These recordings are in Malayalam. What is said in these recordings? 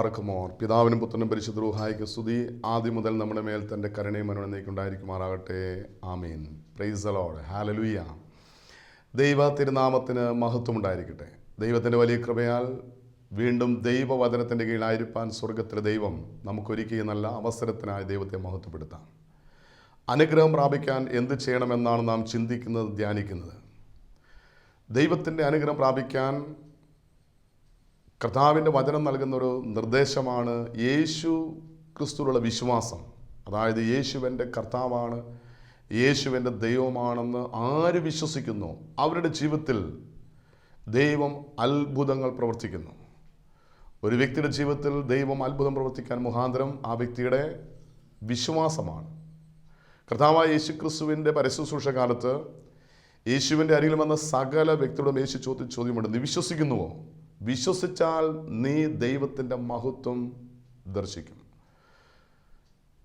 ബാറക്കുമോർ പിതാവിനും പുത്രനും പരിശുദ്ധ റൂഹായിക്ക് സ്തുതി. ആദ്യം മുതൽ നമ്മുടെ മേൽ തന്റെ കരുണയും മനോനേക്കുണ്ടായിരിക്കുമാറാകട്ടെ ആമീൻ. പ്രൈസ് അലോഡ് ഹാലലുയ്യ ദൈവ തിരുനാമത്തിന് മഹത്വം ഉണ്ടായിരിക്കട്ടെ ദൈവത്തിന്റെ വലിയ കൃപയാൽ വീണ്ടും ദൈവവചനത്തിന്റെ കീഴിലായിരിക്കാൻ സ്വർഗത്തിലെ ദൈവം നമുക്കൊരുക്കിയ നല്ല അവസരത്തിനായി ദൈവത്തെ മഹത്വപ്പെടുത്താം. അനുഗ്രഹം പ്രാപിക്കാൻ എന്ത് ചെയ്യണമെന്നാണ് നാം ചിന്തിക്കുന്നത് ധ്യാനിക്കുന്നത്. ദൈവത്തിന്റെ അനുഗ്രഹം പ്രാപിക്കാൻ കർത്താവിന്റെ വചനം നൽകുന്ന ഒരു നിർദ്ദേശമാണ് യേശു ക്രിസ്തുവിലുള്ള വിശ്വാസം. അതായത് യേശുവിന്റെ കർത്താവാണ് യേശുവിന്റെ ദൈവമാണെന്ന് ആര് വിശ്വസിക്കുന്നു? അവരുടെ ജീവിതത്തിൽ ദൈവം അത്ഭുതങ്ങൾ പ്രവർത്തിക്കുന്നു. ഒരു വ്യക്തിയുടെ ജീവിതത്തിൽ ദൈവം അത്ഭുതം പ്രവർത്തിക്കാൻ മുഖാന്തരം ആ വ്യക്തിയുടെ വിശ്വാസമാണ്. കർത്താവായ യേശു ക്രിസ്തുവിന്റെ പരശുശ്രൂഷ കാലത്ത് യേശുവിന്റെ അരികിൽ വന്ന സകല വ്യക്തിയോടും യേശു ചോദ്യം ചോദ്യമുണ്ട്. നീ വിശ്വസിക്കുന്നുവോ? വിശ്വസിച്ചാൽ നീ ദൈവത്തിന്റെ മഹത്വം ദർശിക്കും.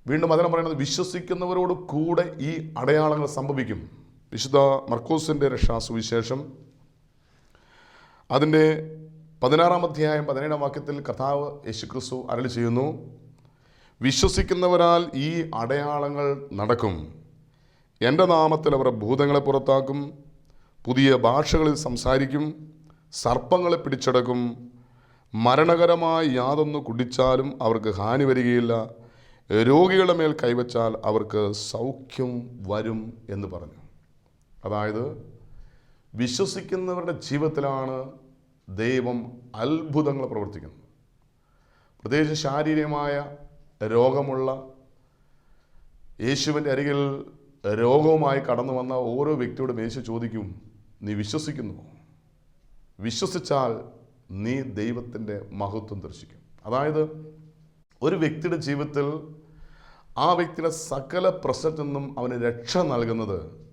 വീണ്ടും അതിനെ പറയുന്നത് വിശ്വസിക്കുന്നവരോട് കൂടെ ഈ അടയാളങ്ങൾ സംഭവിക്കും. വിശുദ്ധ മർക്കോസിന്റെ രക്ഷാസുവിശേഷം. അതിന്റെ പതിനാറാം അധ്യായം പതിനേഴാം വാക്യത്തിൽ കഥാവ് യേശുക്രിസ്തു അരളി ചെയ്യുന്നു വിശ്വസിക്കുന്നവരാൽ ഈ അടയാളങ്ങൾ നടക്കും. എന്റെ നാമത്തിൽ അവർ ഭൂതങ്ങളെ പുറത്താക്കും പുതിയ ഭാഷകളിൽ സംസാരിക്കും സർപ്പങ്ങളെ പിടിച്ചടക്കും. മരണകരമായ യാതൊന്നു കുടിച്ചാലും അവർക്ക് ഹാനി വരികയില്ല. രോഗികളുടെ മേൽ കൈവച്ചാൽ അവർക്ക് സൗഖ്യം വരും എന്ന് പറഞ്ഞു. അതായത് വിശ്വസിക്കുന്നവരുടെ ജീവിതത്തിലാണ് ദൈവം അത്ഭുതങ്ങൾ പ്രവർത്തിക്കുന്നത്. പ്രത്യേകിച്ച് ശാരീരികമായ രോഗമുള്ള യേശുവിന്റെ അരികിൽ രോഗവുമായി കടന്നു വന്ന ഓരോ വ്യക്തിയോടും യേശു ചോദിക്കും നീ വിശ്വസിക്കുന്നു? വിശ്വസിച്ചാൽ നീ ദൈവത്തിന്റെ മഹത്വം ദർശിക്കും. അതായത് ഒരു വ്യക്തിയുടെ ജീവിതത്തിൽ ആ വ്യക്തിയുടെ സകല പ്രശ്നത്തിൽ നിന്നും അവന് രക്ഷ നൽകുന്നത്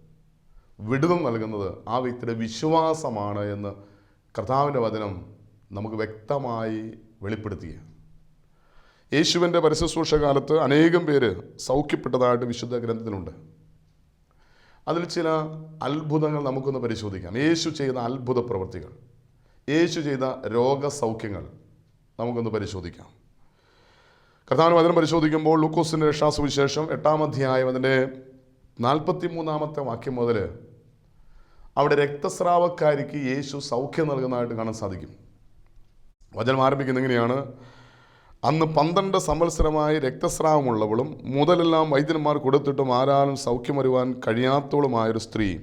വിടുതം നൽകുന്നത് ആ വ്യക്തിയുടെ വിശ്വാസമാണ് എന്ന് കർത്താവിന്റെ വചനം നമുക്ക് വ്യക്തമായി വെളിപ്പെടുത്തിയ യേശുവിന്റെ പരിശുശ്രൂഷ കാലത്ത് അനേകം പേര് സൗഖ്യപ്പെട്ടതായിട്ട് വിശുദ്ധ ഗ്രന്ഥത്തിലുണ്ട്. അതിൽ ചില അത്ഭുതങ്ങൾ നമുക്കൊന്ന് പരിശോധിക്കാം. യേശു ചെയ്യുന്ന അത്ഭുത പ്രവൃത്തികൾ. യേശു ചെയ്ത രോഗസൗഖ്യങ്ങൾ നമുക്കൊന്ന് പരിശോധിക്കാം. കർത്താവിന് വചനം പരിശോധിക്കുമ്പോൾ ലൂക്കോസിന്റെ രക്ഷാസുവിശേഷം എട്ടാം അധ്യായം അതിന്റെ നാൽപ്പത്തി മൂന്നാമത്തെ വാക്യം മുതൽ അവിടെ രക്തസ്രാവക്കാരിക്ക് യേശു സൗഖ്യം നൽകുന്നതായിട്ട് കാണാൻ സാധിക്കും. വചനം ആരംഭിക്കുന്ന എങ്ങനെയാണ്? അന്ന് പന്ത്രണ്ട് സംവത്സരമായി രക്തസ്രാവമുള്ളവളും മുതലെല്ലാം വൈദ്യന്മാർ കൊടുത്തിട്ടും ആരാലും സൗഖ്യം വരുവാൻ കഴിയാത്തവളുമായൊരു സ്ത്രീ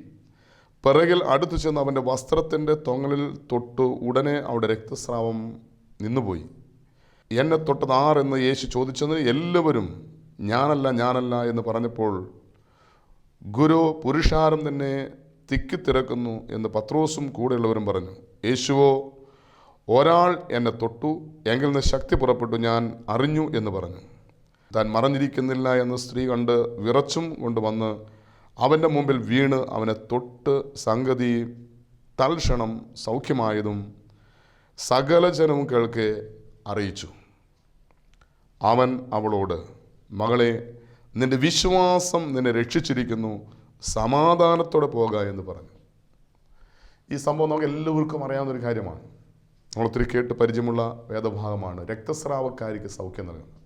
പിറകിൽ അടുത്തു ചെന്ന് അവന്റെ വസ്ത്രത്തിന്റെ തൊങ്ങലിൽ തൊട്ടു ഉടനെ അവിടെ രക്തസ്രാവം നിന്നുപോയി. എന്നെ തൊട്ടത് ആരെന്ന് യേശു ചോദിച്ചതിന് എല്ലാവരും ഞാനല്ല ഞാനല്ല എന്ന് പറഞ്ഞപ്പോൾ ഗുരു പുരുഷാരം തന്നെ തിക്കിത്തിരക്കുന്നു എന്ന് പത്രോസും കൂടെയുള്ളവരും പറഞ്ഞു. യേശുവോ ഒരാൾ എന്നെ തൊട്ടു എങ്കിൽ നിന്ന് ശക്തി പുറപ്പെട്ടു ഞാൻ അറിഞ്ഞു എന്ന് പറഞ്ഞു. താൻ മറഞ്ഞിരിക്കുന്നില്ല എന്ന് സ്ത്രീ കണ്ട് വിറച്ചും കൊണ്ട് വന്ന് അവന്റെ മുമ്പിൽ വീണ് അവനെ തൊട്ട് സംഗതി തൽക്ഷണം സൗഖ്യമായതും സകല ജനവും കേൾക്കെ അറിയിച്ചു. അവൻ അവളോട് മകളെ നിന്റെ വിശ്വാസം നിന്നെ രക്ഷിച്ചിരിക്കുന്നു. സമാധാനത്തോടെ പോക എന്ന് പറഞ്ഞു. ഈ സംഭവം നമുക്ക് എല്ലാവർക്കും അറിയാവുന്ന ഒരു കാര്യമാണ്. നമ്മളൊത്തിരി കേട്ട് പരിചയമുള്ള വേദഭാഗമാണ്. രക്തസ്രാവക്കാരിക്ക് സൗഖ്യം നൽകുന്നത്.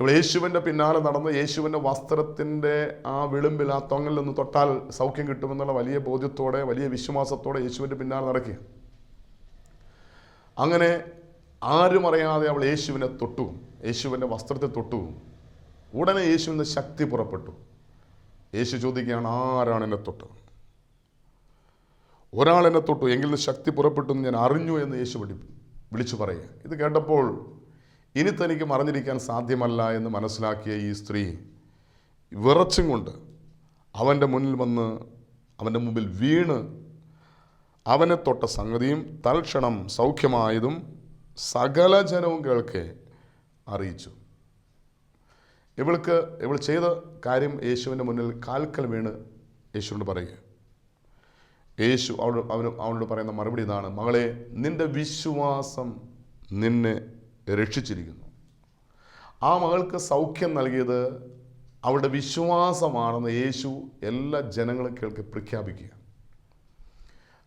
ഇവിടെ യേശുവിന്റെ പിന്നാലെ നടന്ന് യേശുവിന്റെ വസ്ത്രത്തിന്റെ ആ വിളിമ്പിൽ ആ തൊങ്ങലിൽ നിന്ന് തൊട്ടാൽ സൗഖ്യം കിട്ടുമെന്നുള്ള വലിയ ബോധ്യത്തോടെ വലിയ വിശ്വാസത്തോടെ യേശുവിന്റെ പിന്നാലെ നടക്കുക. അങ്ങനെ ആരും അറിയാതെ അവൾ യേശുവിനെ തൊട്ടു. യേശുവിന്റെ വസ്ത്രത്തെ തൊട്ടു. ഉടനെ യേശുവിന്റെ ശക്തി പുറപ്പെട്ടു. യേശു ചോദിക്കുകയാണ് ആരാണ് എന്നെ തൊട്ടത് ഒരാൾ എന്നെ തൊട്ടു. എങ്കിൽ ശക്തി പുറപ്പെട്ടു എന്ന് ഞാൻ അറിഞ്ഞു എന്ന് യേശു വിളി വിളിച്ചു പറയുക. ഇത് കേട്ടപ്പോൾ ഇനി തനിക്ക് മറിഞ്ഞിരിക്കാൻ സാധ്യമല്ല എന്ന് മനസ്സിലാക്കിയ ഈ സ്ത്രീ വിറച്ചും കൊണ്ട് അവന്റെ മുന്നിൽ വന്ന് അവന്റെ മുമ്പിൽ വീണ് അവനെ തൊട്ട സംഗതിയും തൽക്ഷണം സൗഖ്യമായതും സകല ജനവും കേൾക്കെ അറിയിച്ചു. ഇവൾക്ക് ഇവൾ ചെയ്ത കാര്യം യേശുവിന്റെ മുന്നിൽ കാൽക്കൽ വീണ് യേശുവിനോട് പറയുക. യേശു അവൾ അവനോട് പറയുന്ന മറുപടി ഇതാണ് മകളെ നിന്റെ വിശ്വാസം നിന്നെ രക്ഷിച്ചിരിക്കുന്നു. ആ മകൾക്ക് സൗഖ്യം നൽകിയത് അവളുടെ വിശ്വാസമാണെന്ന് യേശു എല്ലാ ജനങ്ങളും കേൾക്ക് പ്രഖ്യാപിക്കുക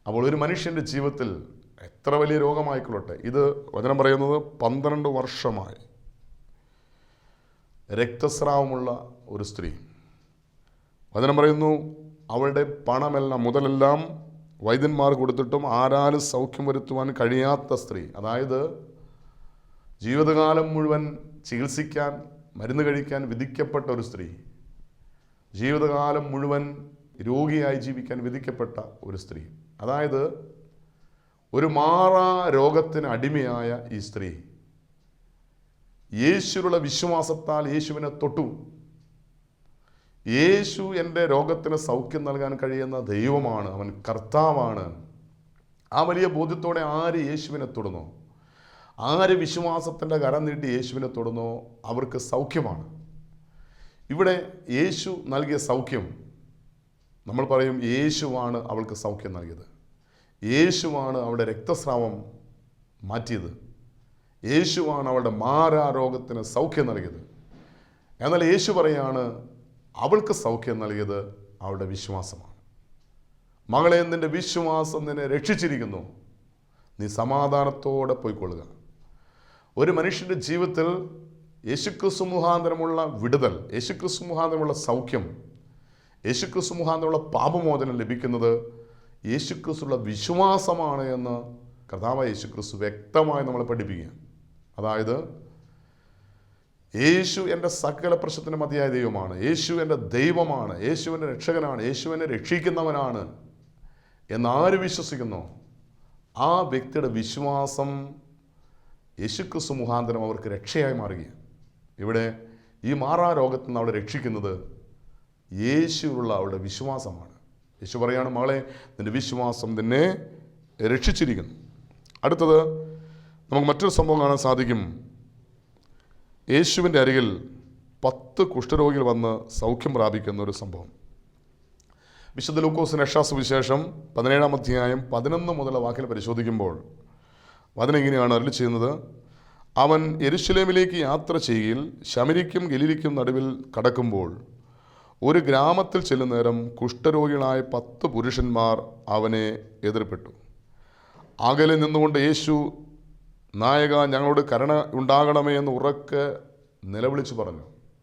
അപ്പോൾ ഒരു മനുഷ്യന്റെ ജീവിതത്തിൽ എത്ര വലിയ രോഗമായിക്കൊള്ളട്ടെ. ഇത് വചനം പറയുന്നത് പന്ത്രണ്ട് വർഷമായി രക്തസ്രാവമുള്ള ഒരു സ്ത്രീ. വചനം പറയുന്നു അവളുടെ പണമെല്ലാം മുതലെല്ലാം വൈദ്യന്മാർ കൊടുത്തിട്ടും ആരാലും സൗഖ്യം വരുത്തുവാൻ കഴിയാത്ത സ്ത്രീ. അതായത് ജീവിതകാലം മുഴുവൻ ചികിത്സിക്കാൻ മരുന്ന് കഴിക്കാൻ വിധിക്കപ്പെട്ട ഒരു സ്ത്രീ ജീവിതകാലം മുഴുവൻ രോഗിയായി ജീവിക്കാൻ വിധിക്കപ്പെട്ട ഒരു സ്ത്രീ. അതായത് ഒരു മാറാ രോഗത്തിന് അടിമയായ ഈ സ്ത്രീ യേശുവിലുള്ള വിശ്വാസത്താൽ യേശുവിനെ തൊട്ടു. യേശു എന്റെ രോഗത്തിന് സൗഖ്യം നൽകാൻ കഴിയുന്ന ദൈവമാണ്. അവൻ കർത്താവാണ്. ആ വലിയ ബോധ്യത്തോടെ ആര് യേശുവിനെ തൊടുന്നോ? ആര് വിശ്വാസത്തിന്റെ കരം നീട്ടി യേശുവിനെ തൊടുന്നോ? അവർക്ക് സൗഖ്യമാണ്. ഇവിടെ യേശു നൽകിയ സൗഖ്യം നമ്മൾ പറയും യേശുവാണ് അവൾക്ക് സൗഖ്യം നൽകിയത്. യേശുവാണ് അവളുടെ രക്തസ്രാവം മാറ്റിയത്. യേശുവാണ് അവളുടെ മാരാരോഗത്തിന് സൗഖ്യം നൽകിയത്. എന്നാൽ യേശു പറയാണ് അവൾക്ക് സൗഖ്യം നൽകിയത് അവളുടെ വിശ്വാസമാണ്. മകളെ നിന്റെ വിശ്വാസം നിന്നെ രക്ഷിച്ചിരിക്കുന്നു. നീ സമാധാനത്തോടെ പോയിക്കൊള്ളുക. ഒരു മനുഷ്യന്റെ ജീവിതത്തിൽ യേശുക്രിസ്തു മുഖാന്തരമുള്ള വിടുതൽ യേശുക്രിസ്തു മുഖാന്തരമുള്ള സൗഖ്യം യേശുക്രിസ്തു മുഖാന്തരമുള്ള പാപമോചനം ലഭിക്കുന്നത് യേശുക്രിസ്തുള്ള വിശ്വാസമാണ് എന്ന് കർത്താവ് യേശുക്രിസ്തു വ്യക്തമായി നമ്മളെ പഠിപ്പിക്കുക അതായത് യേശു എന്റെ സകല പ്രശ്നത്തിന് മതിയായ ദൈവമാണ് യേശു എന്റെ ദൈവമാണ് യേശു എന്റെ രക്ഷകനാണ് യേശു എന്നെ രക്ഷിക്കുന്നവനാണ് എന്നാര് വിശ്വസിക്കുന്നു ആ വ്യക്തിയുടെ വിശ്വാസം യേശുക്രിസ്തു മുഖാന്തരം അവർക്ക് രക്ഷയായി മാറുകയാണ്. ഇവിടെ ഈ മാറാ രോഗത്തിൽ നിന്ന് അവളെ രക്ഷിക്കുന്നത് യേശുവിലുള്ള അവളുടെ വിശ്വാസമാണ്. യേശു പറയാണ് മകളെ നിന്റെ വിശ്വാസം നിന്നെ രക്ഷിച്ചിരിക്കുന്നു. അടുത്തത് നമുക്ക് മറ്റൊരു സംഭവം കാണാൻ സാധിക്കും. യേശുവിന്റെ അരികിൽ പത്ത് കുഷ്ഠരോഗികൾ വന്ന് സൗഖ്യം പ്രാപിക്കുന്ന ഒരു സംഭവം. വിശുദ്ധ ലൂക്കോസിന് രക്ഷാസുവിശേഷം പതിനേഴാം അധ്യായം പതിനൊന്ന് മുതലുള്ള വാക്കിൽ പരിശോധിക്കുമ്പോൾ വചനം അരളി ചെയ്യുന്നത്. അവൻ എരുശലേമിലേക്ക് യാത്ര ചെയ്യുകയിൽ ശമരിക്കും ഗലിരിക്കും നടുവിൽ കടക്കുമ്പോൾ ഒരു ഗ്രാമത്തിൽ ചെല്ലുന്ന നേരം കുഷ്ഠരോഗികളായ പത്ത് പുരുഷന്മാർ അവനെ എതിർപ്പെട്ടു. അകലെ നിന്നുകൊണ്ട് യേശു നായക ഞങ്ങളോട് കരുണ ഉണ്ടാകണമേ എന്ന് ഉറക്കെ നിലവിളിച്ച് പറഞ്ഞു.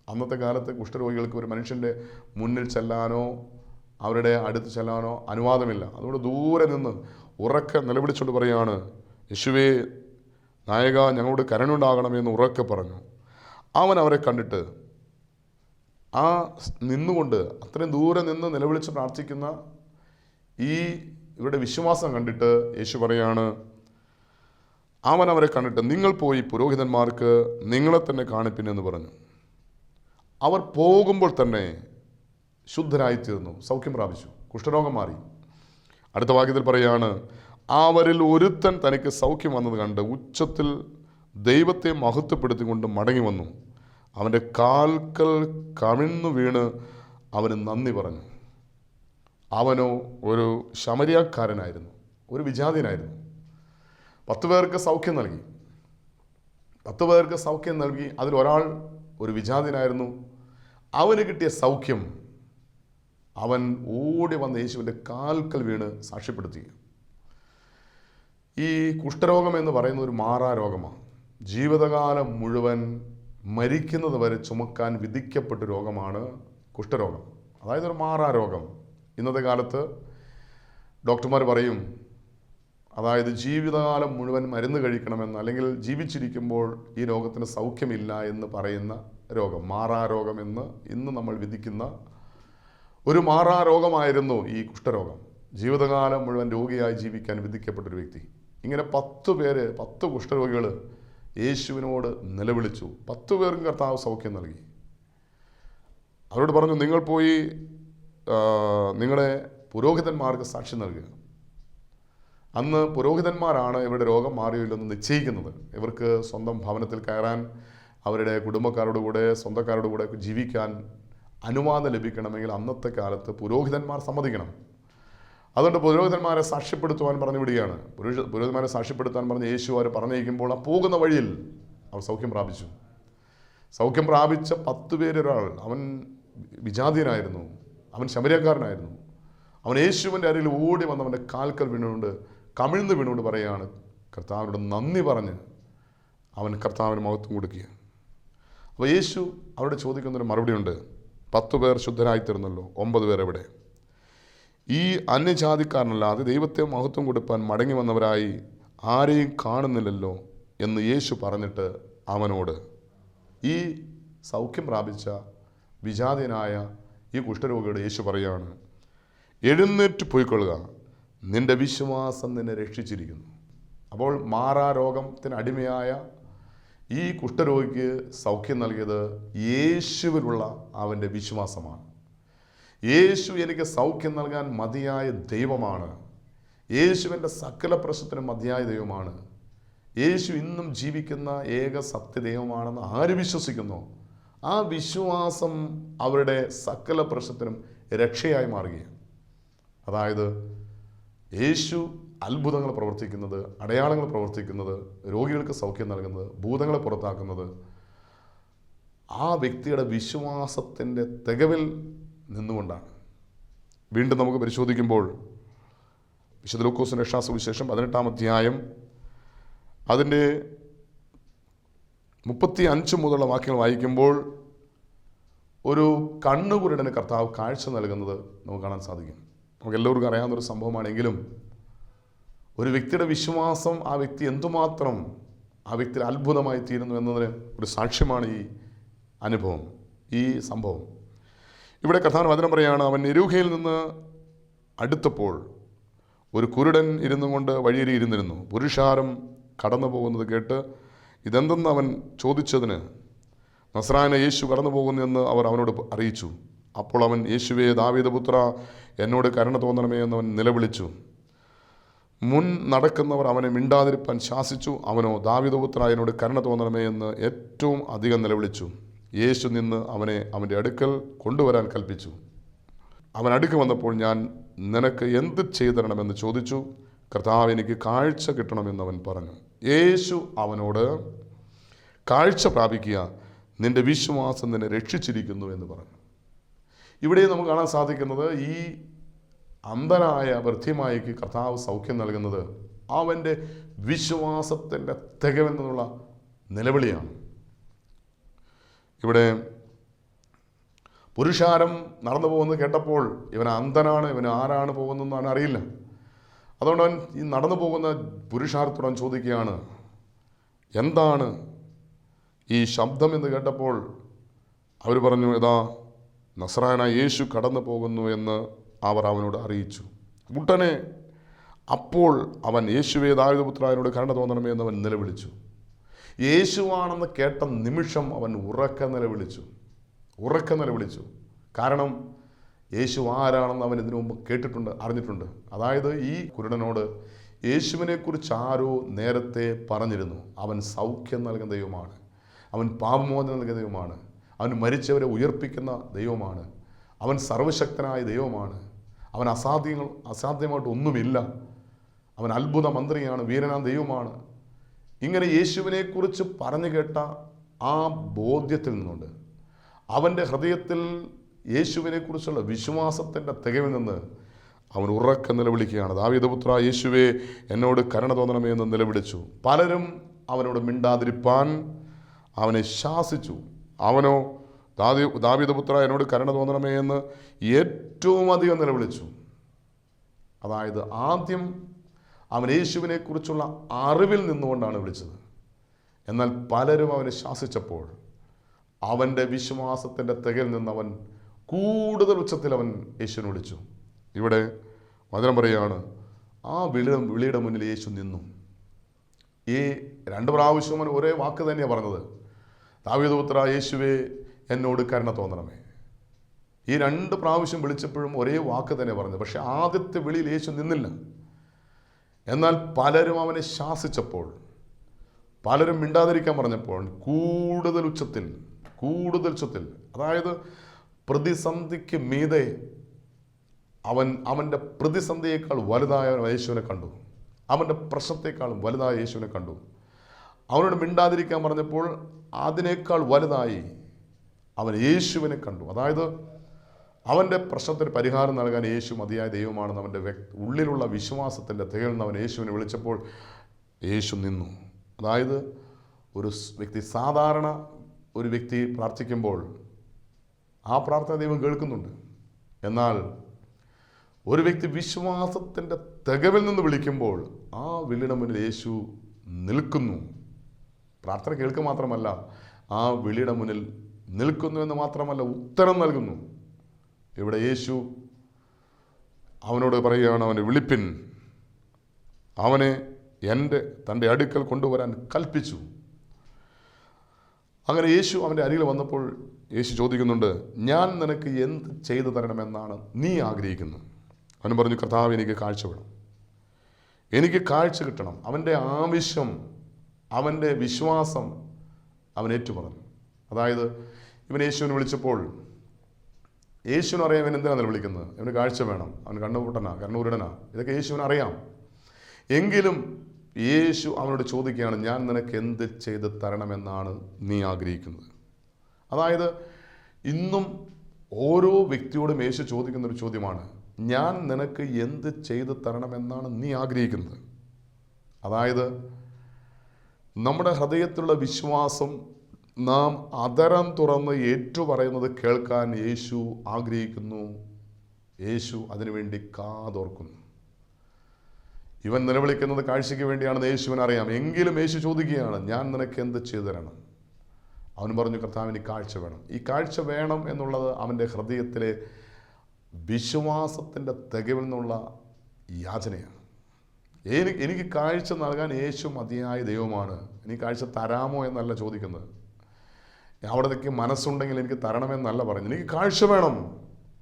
അന്നത്തെ കാലത്ത് കുഷ്ഠരോഗികൾക്ക് ഒരു മനുഷ്യന്റെ മുന്നിൽ ചെല്ലാനോ അവരുടെ അടുത്ത് ചെല്ലാനോ അനുവാദമില്ല. അതുകൊണ്ട് ദൂരെ നിന്ന് ഉറക്കെ നിലവിളിച്ചുകൊണ്ട് പറയാണ് യേശുവേ നായക ഞങ്ങളോട് കരണുണ്ടാകണമെന്ന് ഉറക്കെ പറഞ്ഞു. അവൻ അവരെ കണ്ടിട്ട് ആ നിന്നുകൊണ്ട് അത്രയും ദൂരെ നിന്ന് നിലവിളിച്ച് പ്രാർത്ഥിക്കുന്ന ഈ ഇവരുടെ വിശ്വാസം കണ്ടിട്ട് യേശു പറയാണ് അവൻ അവരെ കണ്ടിട്ട് നിങ്ങൾ പോയി പുരോഹിതന്മാർക്ക് നിങ്ങളെ തന്നെ കാണിപ്പിനെന്ന് പറഞ്ഞു. അവർ പോകുമ്പോൾ തന്നെ ശുദ്ധരായിത്തീർന്നു. സൗഖ്യം പ്രാപിച്ചു. കുഷ്ഠരോഗം മാറി. അടുത്ത വാക്യത്തിൽ പറയാണ് അവരിൽ ഒരുത്തൻ തനിക്ക് സൗഖ്യം വന്നത് കണ്ട് ഉച്ചത്തിൽ ദൈവത്തെ മഹത്വപ്പെടുത്തിക്കൊണ്ട് മടങ്ങി വന്നു. അവന്റെ കാൽക്കൽ കമിഴ്ന്നു വീണ് അവന് നന്ദി പറഞ്ഞു. അവനോ ഒരു ശമരിയാക്കാരനായിരുന്നു ഒരു വിജാതിനായിരുന്നു. പത്ത് പേർക്ക് സൗഖ്യം നൽകി. പത്ത് പേർക്ക് സൗഖ്യം നൽകി അതിൽ ഒരാൾ ഒരു വിജാതിനായിരുന്നു. അവന് കിട്ടിയ സൗഖ്യം അവൻ ഓടി വന്ന യേശുവിന്റെ കാൽക്കൽ വീണ് സാക്ഷ്യപ്പെടുത്തി. ഈ കുഷ്ഠരോഗം എന്ന് പറയുന്ന ഒരു മാറാ രോഗമാണ് ജീവിതകാലം മുഴുവൻ മരിക്കുന്നത് വരെ ചുമക്കാൻ വിധിക്കപ്പെട്ട രോഗമാണ് കുഷ്ഠരോഗം. അതായത് ഒരു മാറാ രോഗം ഇന്നത്തെ കാലത്ത് ഡോക്ടർമാർ പറയും അതായത് ജീവിതകാലം മുഴുവൻ മരുന്ന് കഴിക്കണമെന്ന് അല്ലെങ്കിൽ ജീവിച്ചിരിക്കുമ്പോൾ ഈ രോഗത്തിന് സൗഖ്യമില്ല എന്ന് പറയുന്ന രോഗം മാറാ രോഗം എന്ന് ഇന്ന് നമ്മൾ വിധിക്കുന്ന ഒരു മാറാ രോഗമായിരുന്നു ഈ കുഷ്ഠരോഗം. ജീവിതകാലം മുഴുവൻ രോഗിയായി ജീവിക്കാൻ വിധിക്കപ്പെട്ടൊരു വ്യക്തി. ഇങ്ങനെ പത്ത് പേര് പത്ത് കുഷ്ഠരോഗികൾ യേശുവിനോട് നിലവിളിച്ചു. പത്ത് പേർക്കും കർത്താവ് സൗഖ്യം നൽകി. അവരോട് പറഞ്ഞു നിങ്ങൾ പോയി നിങ്ങളെ നിങ്ങളുടെ പുരോഹിതന്മാർക്ക് സാക്ഷ്യം നൽകുക. അന്ന് പുരോഹിതന്മാരാണ് ഇവരുടെ രോഗം മാറിയില്ലെന്ന് നിശ്ചയിക്കുന്നത്. ഇവർക്ക് സ്വന്തം ഭവനത്തിൽ കയറാൻ അവരുടെ കുടുംബക്കാരുടെ കൂടെ സ്വന്തക്കാരുടെ കൂടെ ജീവിക്കാൻ അനുവാദം ലഭിക്കണമെങ്കിൽ അന്നത്തെ കാലത്ത് പുരോഹിതന്മാർ സമ്മതിക്കണം. അതുകൊണ്ട് പുരോഹിതന്മാരെ സാക്ഷ്യപ്പെടുത്തുവാൻ പറഞ്ഞു വിടുകയാണ്. പുരുഷ പുരോഹിതന്മാരെ സാക്ഷ്യപ്പെടുത്താൻ പറഞ്ഞ് യേശു അവർ പറഞ്ഞയക്കുമ്പോൾ ആ പോകുന്ന വഴിയിൽ അവർ സൗഖ്യം പ്രാപിച്ചു. സൗഖ്യം പ്രാപിച്ച പത്ത് പേരൊരാൾ അവൻ വിജാതീയനായിരുന്നു അവൻ ശബരിയക്കാരനായിരുന്നു അവൻ യേശുവിന്റെ അരികിൽ ഓടി വന്ന് അവന്റെ കാൽക്കൽ വീണുകൊണ്ട് കമിഴ്ന്ന് വീണുകൊണ്ട് പറയുകയാണ് കർത്താവിനോട് നന്ദി പറഞ്ഞ് അവൻ കർത്താവിന് മഹത്വം കൊടുക്കുക. അപ്പോൾ യേശു അവരോട് ചോദിക്കുന്നൊരു മറുപടിയുണ്ട്. പത്ത് പേർ ശുദ്ധരായിത്തീർന്നല്ലോ ഒമ്പത് പേർ എവിടെ? ഈ അന്യജാതിക്കാരനല്ലാതെ ദൈവത്തെ മഹത്വം കൊടുപ്പാൻ മടങ്ങി വന്നവരായി ആരെയും കാണുന്നില്ലല്ലോ എന്ന് യേശു പറഞ്ഞിട്ട് അവനോട് ഈ സൗഖ്യം പ്രാപിച്ച വിജാതിയനായ ഈ കുഷ്ഠരോഗിയോട് യേശു പറയുകയാണ് എഴുന്നേറ്റ് പോയിക്കൊള്ളുക. നിന്റെ വിശ്വാസം നിന്നെ രക്ഷിച്ചിരിക്കുന്നു. അപ്പോൾ മാറാ രോഗത്തിന് അടിമയായ ഈ കുഷ്ഠരോഗിക്ക് സൗഖ്യം നൽകിയത് യേശുവിലുള്ള അവന്റെ വിശ്വാസമാണ്. യേശു എനിക്ക് സൗഖ്യം നൽകാൻ മതിയായ ദൈവമാണ്. യേശുവിന്റെ സകല പ്രശ്നത്തിനും മതിയായ ദൈവമാണ്. യേശു ഇന്നും ജീവിക്കുന്ന ഏക സത്യദൈവമാണെന്ന് ആര് വിശ്വസിക്കുന്നു? ആ വിശ്വാസം അവരുടെ സകല പ്രശ്നത്തിനും രക്ഷയായി മാറുകയാണ്. അതായത് യേശു അത്ഭുതങ്ങൾ പ്രവർത്തിക്കുന്നത് അടയാളങ്ങൾ പ്രവർത്തിക്കുന്നത് രോഗികൾക്ക് സൗഖ്യം നൽകുന്നത് ഭൂതങ്ങളെ പുറത്താക്കുന്നത് ആ വ്യക്തിയുടെ വിശ്വാസത്തിന്റെ തികവിൽ നിന്നുകൊണ്ടാണ്. വീണ്ടും നമുക്ക് പരിശോധിക്കുമ്പോൾ വിശുദ്ധ ലൂക്കോസിന്റെ രക്ഷാസുവിശേഷം പതിനെട്ടാം അധ്യായം അതിന്റെ മുപ്പത്തി അഞ്ച് മുതലുള്ള വാക്യങ്ങൾ വായിക്കുമ്പോൾ ഒരു കണ്ണുകുരുടന് കർത്താവ് കാഴ്ച നൽകുന്നത് നമുക്ക് കാണാൻ സാധിക്കും. നമുക്ക് എല്ലാവർക്കും അറിയാവുന്നൊരു സംഭവമാണെങ്കിലും ഒരു വ്യക്തിയുടെ വിശ്വാസം ആ വ്യക്തി എന്തുമാത്രം ആ വ്യക്തിയിൽ അത്ഭുതമായി തീരുന്നു എന്നതിന് ഒരു സാക്ഷ്യമാണ് ഈ അനുഭവം ഈ സംഭവം. ഇവിടെ കഥാന വചനം പറയുകയാണ് അവൻ നിരൂഹയിൽ നിന്ന് അടുത്തപ്പോൾ ഒരു കുരുടൻ ഇരുന്നു കൊണ്ട് വഴിയരി ഇരുന്നിരുന്നു. പുരുഷാരം കടന്നു പോകുന്നത് കേട്ട് ഇതെന്തെന്ന് അവൻ ചോദിച്ചതിന് നസ്രാന യേശു കടന്നു പോകുന്നെന്ന് അവർ അവനോട് അറിയിച്ചു. അപ്പോൾ അവൻ യേശുവെ ദാവീദപുത്ര എന്നോട് കരുണ തോന്നണമേ എന്ന് അവൻ നിലവിളിച്ചു. മുൻ നടക്കുന്നവർ അവനെ മിണ്ടാതിരിപ്പാൻ ശാസിച്ചു. അവനോ ദാവിദപുത്ര എന്നോട് കരുണ തോന്നണമേ എന്ന് ഏറ്റവും അധികം നിലവിളിച്ചു. യേശു നിന്ന് അവനെ അവന്റെ അടുക്കൽ കൊണ്ടുവരാൻ കൽപ്പിച്ചു. അവൻ അടുക്ക് വന്നപ്പോൾ ഞാൻ നിനക്ക് എന്ത് ചെയ്തു തരണമെന്ന് ചോദിച്ചു. കർത്താവ് എനിക്ക് കാഴ്ച കിട്ടണമെന്ന് അവൻ പറഞ്ഞു. യേശു അവനോട് കാഴ്ച പ്രാപിക്കുക നിന്റെ വിശ്വാസം നിന്നെ രക്ഷിച്ചിരിക്കുന്നു എന്ന് പറഞ്ഞു. ഇവിടെ നമുക്ക് കാണാൻ സാധിക്കുന്നത് ഈ അന്ധനായ വൃദ്ധിമായിക്ക് കർത്താവ് സൗഖ്യം നൽകുന്നത് അവന്റെ വിശ്വാസത്തിന്റെ തികവെന്നുള്ള നിലവിളിയാണ്. ഇവിടെ പുരുഷാരം നടന്നു പോകുന്നത് കേട്ടപ്പോൾ ഇവൻ അന്ധനാണ് ഇവൻ ആരാണ് പോകുന്നതെന്ന് അവൻ അറിയില്ല. അതുകൊണ്ട് അവൻ ഈ നടന്നു പോകുന്ന പുരുഷാരത്തോട് അവൻ ചോദിക്കുകയാണ് എന്താണ് ഈ ശബ്ദം എന്ന് കേട്ടപ്പോൾ അവർ പറഞ്ഞു ഇതാ നസ്രായന യേശു കടന്നു പോകുന്നു എന്ന് അവർ അവനോട് അറിയിച്ചു. ഉടനെ അപ്പോൾ അവൻ യേശുവേ ദാവിദപുത്രായനോട് കരുണ തോന്നണമേ എന്ന് അവൻ നിലവിളിച്ചു. യേശുവാണെന്ന് കേട്ട നിമിഷം അവൻ ഉറക്ക നിലവിളിച്ചു. ഉറക്ക നിലവിളിച്ചു. കാരണം യേശു ആരാണെന്ന് അവൻ ഇതിനു മുമ്പ് കേട്ടിട്ടുണ്ട് അറിഞ്ഞിട്ടുണ്ട്. അതായത് ഈ കുരുടനോട് യേശുവിനെക്കുറിച്ച് ആരോ നേരത്തെ പറഞ്ഞിരുന്നു. അവൻ സൗഖ്യം നൽകുന്ന ദൈവമാണ്. അവൻ പാപമോചനം നൽകുന്ന ദൈവമാണ്. അവൻ മരിച്ചവരെ ഉയർപ്പിക്കുന്ന ദൈവമാണ്. അവൻ സർവശക്തനായ ദൈവമാണ്. അവൻ അസാധ്യങ്ങൾ അസാധ്യമായിട്ട് ഒന്നുമില്ല. അവൻ അത്ഭുത മന്ത്രിയാണ് വീരനാം ദൈവമാണ്. ഇങ്ങനെ യേശുവിനെക്കുറിച്ച് പറഞ്ഞു കേട്ട ആ ബോധ്യത്തിൽ നിന്നുകൊണ്ട് അവന്റെ ഹൃദയത്തിൽ യേശുവിനെക്കുറിച്ചുള്ള വിശ്വാസത്തിന്റെ തികവിൽ നിന്ന് അവൻ ഉറക്ക നിലവിളിക്കുകയാണ്. ദാവീദപുത്ര യേശുവെ എന്നോട് കരുണ തോന്നണമേ എന്ന് നിലവിളിച്ചു. പലരും അവനോട് മിണ്ടാതിരിപ്പാൻ അവനെ ശാസിച്ചു. അവനോ ദാവി ദാവീദപുത്ര എന്നോട് കരുണ തോന്നണമേ എന്ന് ഏറ്റവും അധികം നിലവിളിച്ചു. അതായത് ആദ്യം അവൻ യേശുവിനെക്കുറിച്ചുള്ള അറിവിൽ നിന്നുകൊണ്ടാണ് വിളിച്ചത്. എന്നാൽ പലരും അവനെ ശാസിച്ചപ്പോൾ അവന്റെ വിശ്വാസത്തിന്റെ തികയിൽ നിന്ന് അവൻ കൂടുതൽ ഉച്ചത്തിൽ അവൻ യേശുവിനെ വിളിച്ചു. ഇവിടെ വചനം പറയുകയാണ് ആ വിളി വിളിയുടെ മുന്നിൽ യേശു നിന്നു. ഈ രണ്ട് പ്രാവശ്യം അവൻ ഒരേ വാക്ക് തന്നെയാണ് പറഞ്ഞത്. ദാവീദപുത്ര യേശുവേ എന്നോട് കരുണ തോന്നണമേ. ഈ രണ്ട് പ്രാവശ്യം വിളിച്ചപ്പോഴും ഒരേ വാക്ക് തന്നെ പറഞ്ഞത്. പക്ഷെ ആദ്യത്തെ വിളിയിൽ യേശു നിന്നില്ല. എന്നാൽ പലരും അവനെ ശാസിച്ചപ്പോൾ പലരും മിണ്ടാതിരിക്കാൻ പറഞ്ഞപ്പോൾ കൂടുതൽ ഉച്ചത്തിൽ കൂടുതൽ ഉച്ചത്തിൽ അതായത് പ്രതിസന്ധിക്ക് മീതെ അവൻ അവന്റെ പ്രതിസന്ധിയേക്കാൾ വലുതായ യേശുവിനെ കണ്ടു. അവന്റെ പ്രശ്നത്തെക്കാളും വലുതായ യേശുവിനെ കണ്ടു. അവനോട് മിണ്ടാതിരിക്കാൻ പറഞ്ഞപ്പോൾ അതിനേക്കാൾ വലുതായി അവൻ യേശുവിനെ കണ്ടു. അതായത് അവന്റെ പ്രശ്നത്തിന് പരിഹാരം നൽകാൻ യേശു മതിയായ ദൈവമാണെന്ന് അവന്റെ ഉള്ളിലുള്ള വിശ്വാസത്തിന്റെ തികഴ്ന്ന് അവൻ യേശുവിനെ വിളിച്ചപ്പോൾ യേശു നിന്നു. അതായത് ഒരു വ്യക്തി സാധാരണ ഒരു വ്യക്തി പ്രാർത്ഥിക്കുമ്പോൾ ആ പ്രാർത്ഥന ദൈവം കേൾക്കുന്നുണ്ട്. എന്നാൽ ഒരു വ്യക്തി വിശ്വാസത്തിന്റെ തികവിൽ നിന്ന് വിളിക്കുമ്പോൾ ആ വിളിയുടെ മുന്നിൽ യേശു നിൽക്കുന്നു. പ്രാർത്ഥന കേൾക്കുക മാത്രമല്ല ആ വിളിയുടെ മുന്നിൽ നിൽക്കുന്നു എന്ന് മാത്രമല്ല ഉത്തരം നൽകുന്നു. ഇവിടെ യേശു അവനോട് പറയുകയാണ് അവനെ വിളിപ്പിൻ അവനെ എന്റെ തന്റെ അടുക്കൽ കൊണ്ടുവരാൻ കൽപ്പിച്ചു. അങ്ങനെ യേശു അവന്റെ അരികിൽ വന്നപ്പോൾ യേശു ചോദിക്കുന്നുണ്ട് ഞാൻ നിനക്ക് എന്ത് ചെയ്തു തരണമെന്നാണ് നീ ആഗ്രഹിക്കുന്നത് അവൻ പറഞ്ഞു കർത്താവ് എനിക്ക് കാഴ്ച വേണം. എനിക്ക് കാഴ്ച കിട്ടണം. അവന്റെ ആവശ്യം അവന്റെ വിശ്വാസം അവൻ ഏറ്റുപറഞ്ഞു. അതായത് ഇവൻ യേശുവിനെ വിളിച്ചപ്പോൾ യേശുവിന് അറിയാൻ ഇവൻ എന്തിനാണ് വിളിക്കുന്നത്? അവന് കാഴ്ച വേണം. അവൻ കണ്ണുപൂട്ടനാ കണ്ണൂരിടനാ. ഇതൊക്കെ യേശുവിന് അറിയാം. എങ്കിലും യേശു അവനോട് ചോദിക്കുകയാണ് ഞാൻ നിനക്ക് എന്ത് ചെയ്ത് തരണമെന്നാണ് നീ ആഗ്രഹിക്കുന്നത്? അതായത് ഇന്നും ഓരോ വ്യക്തിയോടും യേശു ചോദിക്കുന്ന ഒരു ചോദ്യമാണ് ഞാൻ നിനക്ക് എന്ത് ചെയ്ത് തരണമെന്നാണ് നീ ആഗ്രഹിക്കുന്നത്? അതായത് നമ്മുടെ ഹൃദയത്തിലുള്ള വിശ്വാസം നാം അതരം തുറന്ന് ഏറ്റുപറയുന്നത് കേൾക്കാൻ യേശു ആഗ്രഹിക്കുന്നു. യേശു അതിനുവേണ്ടി കാതോർക്കുന്നു. ഇവൻ നിലവിളിക്കുന്നത് കാഴ്ചയ്ക്ക് വേണ്ടിയാണെന്ന് യേശുവിന് അറിയാം. എങ്കിലും യേശു ചോദിക്കുകയാണ് ഞാൻ നിനക്ക് എന്ത് ചെയ്തു തരണം? അവൻ പറഞ്ഞു കർത്താവിന് കാഴ്ച വേണം. ഈ കാഴ്ച വേണം എന്നുള്ളത് അവന്റെ ഹൃദയത്തിലെ വിശ്വാസത്തിന്റെ തികവിൽ നിന്നുള്ള യാചനയാണ്. എനിക്ക് എനിക്ക് കാഴ്ച നൽകാൻ യേശു മതിയായ ദൈവമാണ്. എനിക്ക് കാഴ്ച തരാമോ എന്നല്ല ചോദിക്കുന്നത്. അവിടത്തേക്ക് മനസ്സുണ്ടെങ്കിൽ എനിക്ക് തരണമെന്നല്ല പറഞ്ഞു എനിക്ക് കാഴ്ച വേണം.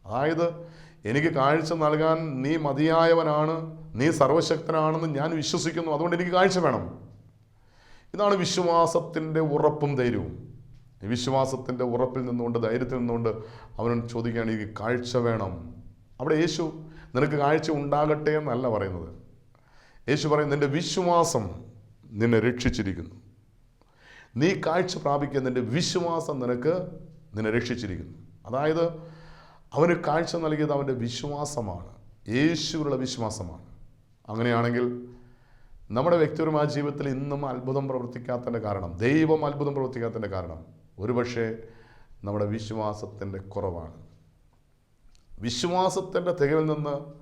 അതായത് എനിക്ക് കാഴ്ച നൽകാൻ നീ മതിയായവനാണ് നീ സർവശക്തനാണെന്ന് ഞാൻ വിശ്വസിക്കുന്നു. അതുകൊണ്ട് എനിക്ക് കാഴ്ച വേണം. ഇതാണ് വിശ്വാസത്തിന്റെ ഉറപ്പും ധൈര്യവും. വിശ്വാസത്തിന്റെ ഉറപ്പിൽ നിന്നുകൊണ്ട് ധൈര്യത്തിൽ നിന്നുകൊണ്ട് അവനോട് ചോദിക്കുകയാണ് എനിക്ക് കാഴ്ച വേണം. അവിടെ യേശു നിനക്ക് കാഴ്ച ഉണ്ടാകട്ടെ എന്നല്ല പറയുന്നത്. യേശു പറയും നിന്റെ വിശ്വാസം നിന്നെ രക്ഷിച്ചിരിക്കുന്നു. നീ കാഴ്ച പ്രാപിക്കുന്നതിന്റെ വിശ്വാസം നിനക്ക് നിന്നെ രക്ഷിച്ചിരിക്കുന്നു. അതായത് അവന് കാഴ്ച നൽകിയത് അവന്റെ വിശ്വാസമാണ്. യേശുവിലുള്ള വിശ്വാസമാണ്. അങ്ങനെയാണെങ്കിൽ നമ്മുടെ വ്യക്തിപരമായ ജീവിതത്തിൽ ഇന്നും അത്ഭുതം പ്രവർത്തിക്കാത്തതിന്റെ കാരണം ദൈവം അത്ഭുതം പ്രവർത്തിക്കാത്തതിന്റെ കാരണം ഒരുപക്ഷെ നമ്മുടെ വിശ്വാസത്തിന്റെ കുറവാണ്. വിശ്വാസത്തിന്റെ തികവിൽ നിന്ന്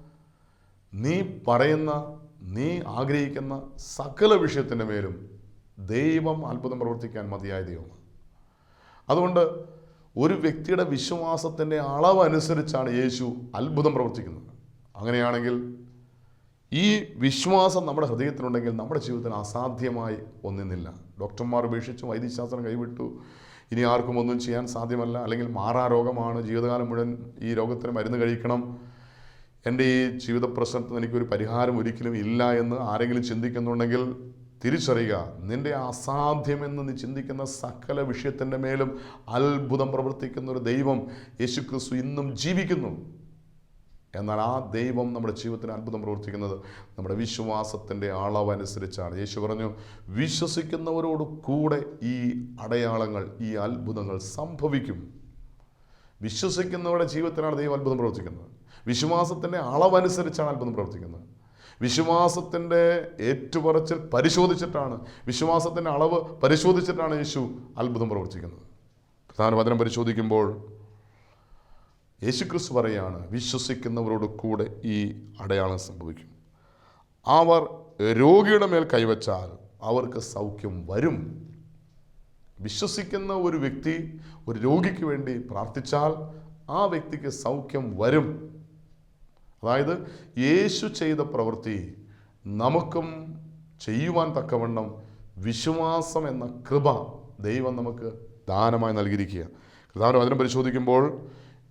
നീ പറയുന്ന നീ ആഗ്രഹിക്കുന്ന സകല വിഷയത്തിന്റെ മേലും ദൈവം അത്ഭുതം പ്രവർത്തിക്കാൻ മതിയായ ദൈവമാണ് അതുകൊണ്ട് ഒരു വ്യക്തിയുടെ വിശ്വാസത്തിന്റെ അളവ് അനുസരിച്ചാണ് യേശു അത്ഭുതം പ്രവർത്തിക്കുന്നത്. അങ്ങനെയാണെങ്കിൽ ഈ വിശ്വാസം നമ്മുടെ ഹൃദയത്തിലുണ്ടെങ്കിൽ നമ്മുടെ ജീവിതത്തിൽ അസാധ്യമായി ഒന്നിന്നില്ല. ഡോക്ടർമാർ ഉപേക്ഷിച്ചു വൈദ്യശാസ്ത്രം കൈവിട്ടു. ഇനി ആർക്കും ഒന്നും ചെയ്യാൻ സാധ്യമല്ല. അല്ലെങ്കിൽ മാറാ രോഗമാണ്. ജീവിതകാലം മുഴുവൻ ഈ രോഗത്തിന് മരുന്ന് കഴിക്കണം. എന്റെ ഈ ജീവിത പ്രശ്നത്തിന് എനിക്കൊരു പരിഹാരം ഒരിക്കലും ഇല്ല എന്ന് ആരെങ്കിലും ചിന്തിക്കുന്നുണ്ടെങ്കിൽ തിരിച്ചറിയുക. നിന്റെ അസാധ്യമെന്ന് നീ ചിന്തിക്കുന്ന സകല വിഷയത്തിന്റെ മേലും അത്ഭുതം പ്രവർത്തിക്കുന്ന ഒരു ദൈവം യേശുക്രിസ്തു ഇന്നും ജീവിക്കുന്നു. എന്നാൽ ആ ദൈവം നമ്മുടെ ജീവിതത്തിന് അത്ഭുതം പ്രവർത്തിക്കുന്നത് നമ്മുടെ വിശ്വാസത്തിന്റെ അളവ് അനുസരിച്ചാണ് യേശു പറഞ്ഞു വിശ്വസിക്കുന്നവരോട് കൂടെ ഈ അടയാളങ്ങൾ ഈ അത്ഭുതങ്ങൾ സംഭവിക്കും. വിശ്വസിക്കുന്നവരുടെ ജീവിതത്തിലാണ് ദൈവം അത്ഭുതം പ്രവർത്തിക്കുന്നത്. വിശ്വാസത്തിന്റെ അളവനുസരിച്ചാണ് അത്ഭുതം പ്രവർത്തിക്കുന്നത്. വിശ്വാസത്തിന്റെ ഏറ്റുപറച്ചിൽ പരിശോധിച്ചിട്ടാണ് വിശ്വാസത്തിന്റെ അളവ് പരിശോധിച്ചിട്ടാണ് യേശു അത്ഭുതം പ്രവർത്തിക്കുന്നത്. പ്രധാന വചനം പരിശോധിക്കുമ്പോൾ യേശുക്രിസ്തു പറയാണ് വിശ്വസിക്കുന്നവരോട് കൂടെ ഈ അടയാളം സംഭവിക്കും. അവർ രോഗിയുടെ മേൽ കൈവച്ചാൽ അവർക്ക് സൗഖ്യം വരും. വിശ്വസിക്കുന്ന ഒരു വ്യക്തി ഒരു രോഗിക്ക് വേണ്ടി പ്രാർത്ഥിച്ചാൽ ആ വ്യക്തിക്ക് സൗഖ്യം വരും. അതായത് യേശു ചെയ്ത പ്രവൃത്തി നമുക്കും ചെയ്യുവാൻ തക്കവണ്ണം വിശ്വാസം എന്ന കൃപ ദൈവം നമുക്ക് ദാനമായി നൽകിയിരിക്കുക. കർത്താവിന്റെ വചനം പരിശോധിക്കുമ്പോൾ